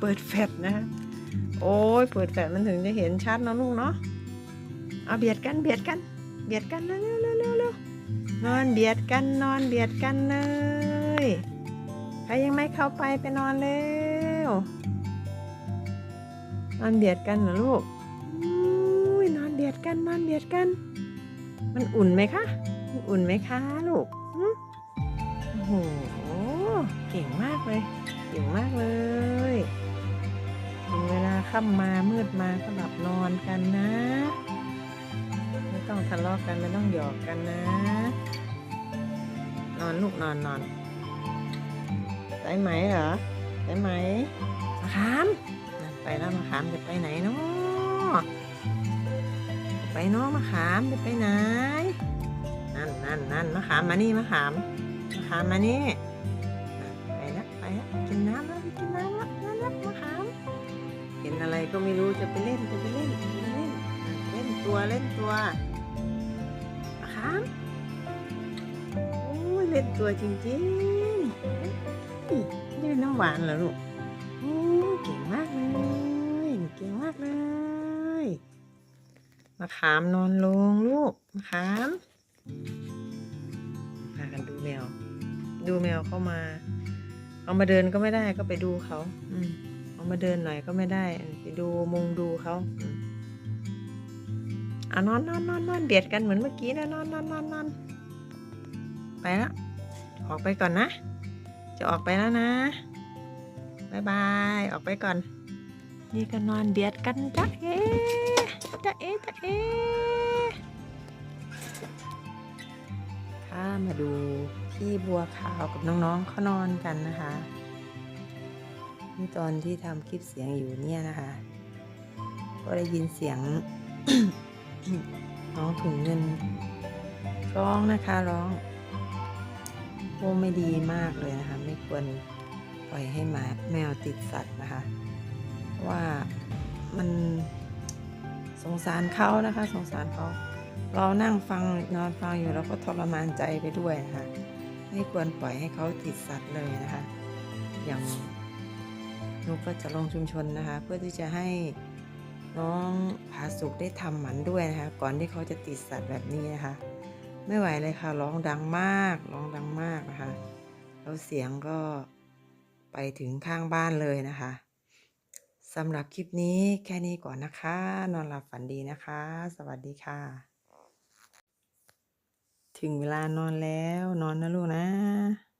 เปิดแฟลชนะฮะโอ้ยเปิดแฟลชมันถึงจะเห็นชัดเนะลูกเนาะเอาเบียดกันเบียดกัน เบียดกันเร็วเร็วเร็วเร็วนอนเบียดกันนอนเบียดกันเลยใครยังไม่เข้าไปไปนอนเร็วนอนเบียดกันเหรอลูกอุ้ยนอนเบียดกันนอนเบียดกัน มันอุ่นไหมคะ อุ่นไหมคะลูกหึโอ้โห เก่งมากเลย เก่งมากเลยถึงเวลาค่ำมามืดมาก็หลับนอนกันนะ ไม่ต้องทะเลาะกันไม่ต้องหยอกกันนะ นอนลูกนอนนอนได้ไหมเหรอได้ไหมมะขามนั่นไปแล้วมะขามจะไปไหนเนาะไปเนาะมะขามจะไปไหนนั่นนั่นนั่นมะขามมานี่มะขามมะขามมานี่ ก็ไม่รู้จะไปเล่นจะไปเล่นจะไปเล่น เล่นตัวเล่นตัวมะขามโอ้ยเล่นตัวจริงๆนี่น้ำหวานเหรอลูกโอ้เก่งมากเลยเก่งมากเลยมะขามนอนลงลูกมะขามพากันดูแมว ดูแมวเข้ามา เอามาเดินก็ไม่ได้ก็ไปดูเขา อืม เอามาเดินหน่อยก็ไม่ได้ไปดูมุงดูเขาอืมอะนอนนอนนอนนอนเบียดกันเหมือนเมื่อกี้นะนอนนอนนอนนอนไปแล้วออกไปก่อนนะ จะออกไปแล้วนะบายบายออกไปก่อน นี่ก็นอนเบียดกันจ้ะเอ๊จ้ะเอ๊จ้ะเอ๊ถ้ามาดูพี่บัวขาวกับน้องๆเขานอนกันนะคะ นี่ตอนที่ทำคลิปเสียงอยู่เนี่ยนะคะ ก็ได้ยินเสียงน้องถุงเงินร้องนะคะร้องโอ้ไม่ดีมากเลยนะคะ ไม่ควรปล่อยให้หมาแมวติดสัตว์นะคะ ว่ามันสงสารเขานะคะ สงสารเขาเรานั่งฟังนอนฟังอยู่เราก็ทรมานใจไปด้วยนะคะ ไม่ควรปล่อยให้เขาติดสัตว์เลยนะคะ อย่าง นุกก็จะลงชุมชนนะคะ เพื่อที่จะให้น้องผาสุกได้ทำหมันด้วยนะคะ ก่อนที่เขาจะติดสัตว์แบบนี้นะคะ ไม่ไหวเลยค่ะร้องดังมากร้องดังมากนะคะแล้วเสียงก็ไปถึงข้างบ้านเลยนะคะสำหรับคลิปนี้แค่นี้ก่อนนะคะ นอนหลับฝันดีนะคะ สวัสดีค่ะ ถึงเวลานอนแล้วนอนนะลูกนะ